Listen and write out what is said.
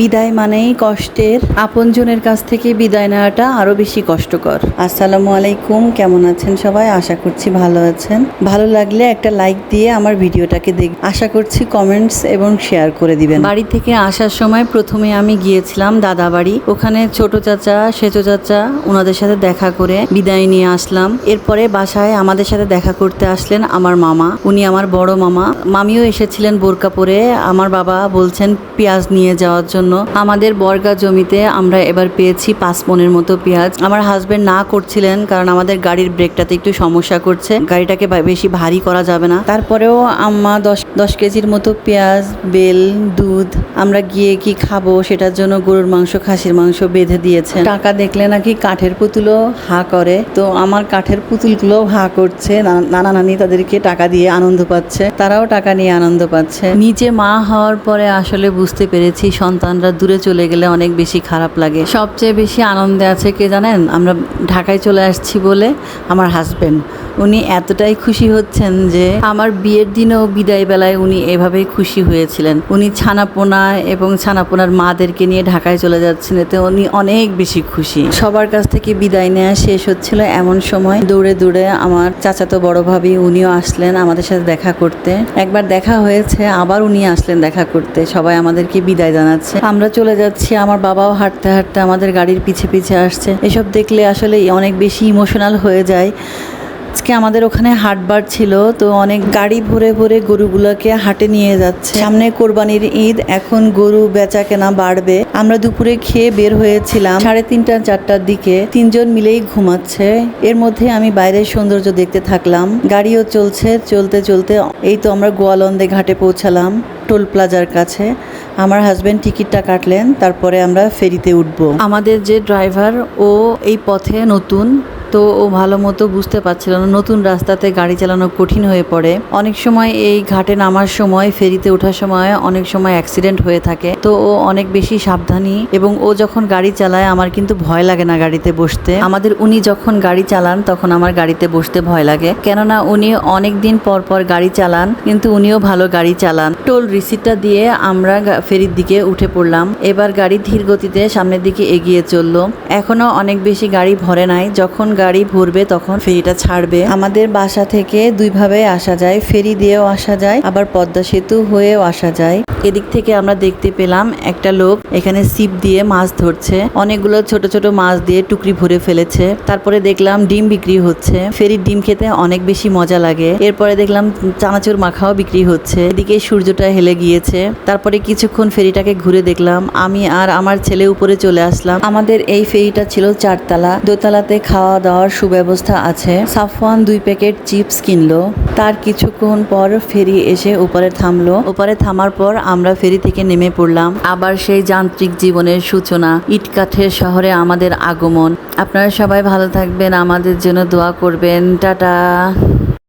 বিদায় মানেই কষ্টের, আপনজনের কাছ থেকে বিদায় নেওয়াটা আরও বেশি কষ্টকর। আসসালামু আলাইকুম, কেমন আছেন সবাই? আশা করছি ভালো আছেন। ভালো লাগলে একটা লাইক দিয়ে আমার ভিডিওটাকে দেখ আশা করছি কমেন্টস এবং শেয়ার করে দিবেন। বাড়ি থেকে আসার সময় প্রথমে আমি গিয়েছিলাম দাদা বাড়ি ওখানে ছোট চাচা, সেচো চাচা ওনাদের সাথে দেখা করে বিদায় নিয়ে আসলাম। এরপরে বাসায় আমাদের সাথে দেখা করতে আসলেন আমার মামা। উনি আমার বড় মামা। মামিও এসেছিলেন বোরকা পরে। আমার বাবা বলছেন, পেঁয়াজ নিয়ে যাওয়ার জন্য আমাদের বর্গা জমিতে আমরা এবার পেয়েছি পাঁচ মনের মতো পেঁয়াজ। আমার হাজবেন্ড না করছিলেন কারণ আমাদের গাড়ির ব্রেকটাতে একটু সমস্যা করছে। গাড়িটাকে বেশি ভারী করা যাবে না। তারপরেও আম্মা দশ দশ কেজির মতো পেঁয়াজ, বেল, দুধ আমরা গিয়ে কি খাব সেটার জন্য গরুর মাংস, খাসির মাংস বেঁধে দিয়েছে টাকা দেখলে নাকি কাঠের পুতুলও হা করে। তো আমার কাঠের পুতুলগুলো হা করছে। নানা নানি তাদেরকে টাকা দিয়ে আনন্দ পাচ্ছে। তারাও টাকা নিয়ে আনন্দ পাচ্ছে। নিজে মা হওয়ার পরে আসলে বুঝতে পেরেছি সন্তানরা দূরে চলে গেলে অনেক বেশি খারাপ লাগে। সবচেয়ে বেশি আনন্দে আছে কে জানেন? আমরা ঢাকায় চলে আসছি বলে আমার হাজবেন্ড উনি এতটাই খুশি হচ্ছেন যে আমার বিয়ের দিনেও বিদায় বেলায় উনি এভাবেই খুশি হয়েছিলেন। উনি ছানাপোনা এবং ছানাপোনার মাদেরকে নিয়ে ঢাকায় চলে যাচ্ছেন, এতে উনি অনেক বেশি খুশি। সবার কাছ থেকে বিদায় নেওয়া শেষ হচ্ছিল এমন সময়। দৌড়ে দৌড়ে আমার চাচাতো বড় ভাবি উনিও আসলেন আমাদের সাথে দেখা করতে। একবার দেখা হয়েছে, আবার উনি আসলেন দেখা করতে। সবাই আমাদেরকে বিদায় জানাচ্ছে। আমরা চলে যাচ্ছি, আমার বাবাও হাঁটতে হাঁটতে আমাদের গাড়ির পিছে পিছে আসছে। এসব দেখলে আসলে অনেক বেশি ইমোশনাল হয়ে যায়। আজকে আমাদের ওখানে হাটবার ছিল, তো অনেক গাড়ি ভরে ভরে গরুগুলোকে হাটে নিয়ে যাচ্ছে। সামনে কোরবানির ঈদ, এখন গরু বেচা কেনা বাড়বে। আমরা দুপুরে খেয়ে বের হয়েছিলাম সাড়ে তিনটা, চারটার দিকে। তিনজন মিলেই ঘুমাচ্ছে। এর মধ্যে আমি বাইরের সৌন্দর্য দেখতে থাকলাম। গাড়িও চলছে, চলতে চলতে এই তো আমরা গোয়ালন্দে ঘাটে পৌঁছালাম। টোল প্লাজার কাছে আমার হাজব্যান্ড টিকিটটা কাটলেন, তারপরে আমরা ফেরিতে উঠব। আমাদের যে ড্রাইভার ও এই পথে নতুন তো ও ভালো মতো বুঝতে পারছিল না, নতুন রাস্তাতে গাড়ি চালানো কঠিন হয়ে পড়ে। অনেক সময় এই ঘাটে নামার সময়, ফেরিতে ওঠার সময় অনেক সময় অ্যাক্সিডেন্ট হয়ে থাকে। তো ও অনেক বেশি সাবধানী এবং ও যখন গাড়ি চালায়, আমার কিন্তু ভয় লাগে না গাড়িতে বসতে। আমাদের উনি যখন গাড়ি চালান, তখন আমার গাড়িতে বসতে ভয় লাগে। কেননা উনি অনেক দিন পর পর গাড়ি চালান, কিন্তু উনিও ভালো গাড়ি চালান। টোল রিসিটটা দিয়ে আমরা ফেরির দিকে উঠে পড়লাম। এবার গাড়ি ধীর গতিতে সামনের দিকে এগিয়ে চলল। এখনও অনেক বেশি গাড়ি ভরে নাই। যখন গাড়ি ভরবে তখন ফেরিটা ছাড়বে। আমাদের বাসা থেকে দুইভাবে আসা যায়, ফেরি দিয়েও আসা যায়, আবার পদ্মা সেতু হয়েও আসা যায়। এদিক থেকে আমরা দেখতে পেলাম একটা লোক এখানে সিপ দিয়ে মাছ ধরছে। অনেকগুলো ছোট ছোট মাছ দিয়ে টুকরি ভরে ফেলেছে। তারপরে দেখলাম ডিম বিক্রি হচ্ছে। ফেরির ডিম খেতে অনেক বেশি মজা লাগে। এরপরে দেখলাম চানাচুর মাখাও বিক্রি হচ্ছে। এদিকে সূর্যটা হেলে গিয়েছে। তারপরে কিছুক্ষণ ফেরিটাকে ঘুরে দেখলাম। আমি আর আমার ছেলে উপরে চলে আসলাম। আমাদের এই ফেরিটা ছিল চারতলা। দোতলাতে খাওয়া দাওয়ার সুব্যবস্থা আছে। সাফওয়ান দুই প্যাকেট চিপস কিনলো। তার কিছুক্ষণ পর ফেরি এসে উপরে থামলো। উপরে থামার পর আমরা ফেরি থেকে নেমে পড়লাম। আবার সেই যান্ত্রিক জীবনের সূচনা। ইটকাঠের শহরে আমাদের আগমন। আপনারা সবাই ভালো থাকবেন। আমাদের জন্য দোয়া করবেন। টাটা।